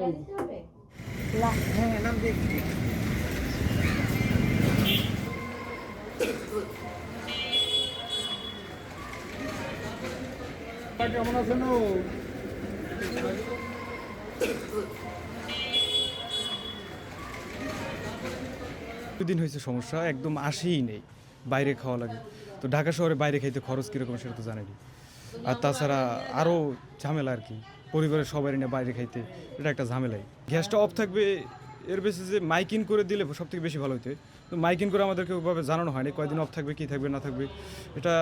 কেমন দিন হয়েছে সমস্যা, একদম আসেই নেই, বাইরে খাওয়া লাগে। তো ঢাকা শহরে বাইরে খাইতে খরচ কীরকম সেটা তো জানেনি আর তাছাড়া আরও ঝামেলা আর কি। পরিবারের সবাই নিয়ে বাইরে খাইতে, এটা একটা ঝামেলাই। গ্যাসটা অফ থাকবে, এর বেশি যে মাইকিং করে দিলে সব থেকে বেশি ভালো হতো তো মাইকিং করে আমাদেরকে ওইভাবে জানানো হয়নি, কয়দিন অফ থাকবে, কী থাকবে, না থাকবে, এটা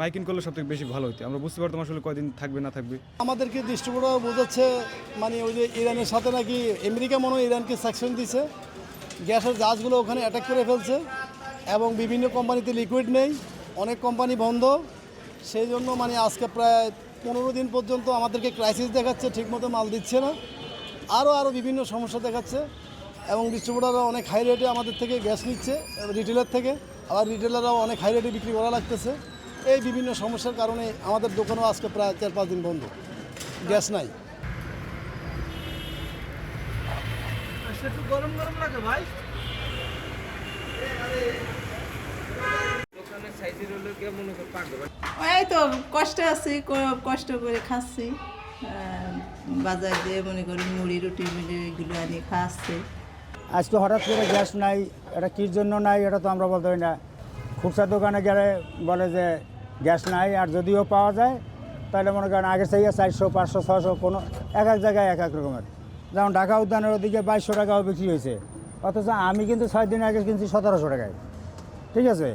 মাইকিং করলে সব থেকে বেশি ভালো হতো আমরা বুঝতে পারতাম আসলে কয়দিন থাকবে, না থাকবে। আমাদেরকে ডিস্ট্রিবিউটার বোঝাচ্ছে মানে ওই যে ইরানের সাথে নাকি আমেরিকা মনে হয় ইরানকে স্যাকশন দিছে। গ্যাসের জাহাজগুলো ওখানে অ্যাটাক করে ফেলছে এবং বিভিন্ন কোম্পানিতে লিকুইড নেই, অনেক কোম্পানি বন্ধ। সেই জন্য মানে আজকে প্রায় পনেরো দিন পর্যন্ত আমাদেরকে ক্রাইসিস দেখাচ্ছে, ঠিকমতো মাল দিচ্ছে না। আরও আরও বিভিন্ন সমস্যা দেখাচ্ছে এবং ডিস্ট্রিবিউটাররা অনেক হাই রেটে আমাদের থেকে গ্যাস নিচ্ছে রিটেলার থেকে। আবার রিটেলাররাও অনেক হাই রেটে বিক্রি করা লাগতেছে। এই বিভিন্ন সমস্যার কারণে আমাদের দোকানও আজকে প্রায় চার, পাঁচ দিন বন্ধ। গ্যাস নাই। এই তো, কষ্ট আছি কষ্ট করে খাচ্ছি। বাজার দিয়ে মনে করি মুড়ি, রুটি মুড়ি এগুলো আনি আজকে হঠাৎ করে গ্যাস নাই, এটা কির জন্য নাই, এটা তো আমরা বলতে পারি না। খুচরা দোকানে গেলে বলে যে গ্যাস নাই, আর যদিও পাওয়া যায়, তাহলে মনে করেন আগের থেকে চারশো, পাঁচশো ছশো কোনো এক এক জায়গায় এক এক রকমের। যেমন ঢাকা উদ্যানের ওদিকে বাইশশো টাকাও বিক্রি হয়েছে। অথচ আমি কিন্তু ছয় দিন আগে কিনছি সতেরোশো টাকায়। ঠিক আছে?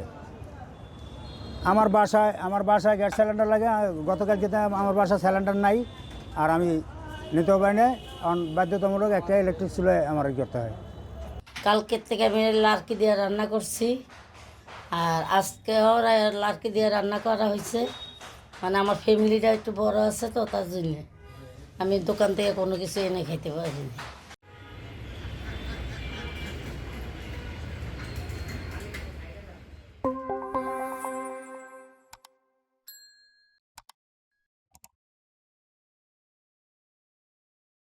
আমার বাসায় আমার বাসায় গ্যাস সিলিন্ডার লাগে আর গতকালকে তো আমার বাসায় সিলিন্ডার নাই, আর আমি নিতেও পারি না, কারণ বাধ্যতামূলক একটা ইলেকট্রিক চুলায় আমার করতে হয়। কালকের থেকে আমি লার্কি দিয়ে রান্না করছি, আর আজকেও লার্কি দিয়ে রান্না করা হয়েছে। মানে আমার ফ্যামিলিটা একটু বড় আছে তো, তার জন্যে আমি দোকান থেকে কোনো কিছু এনে খেতে পারিনি।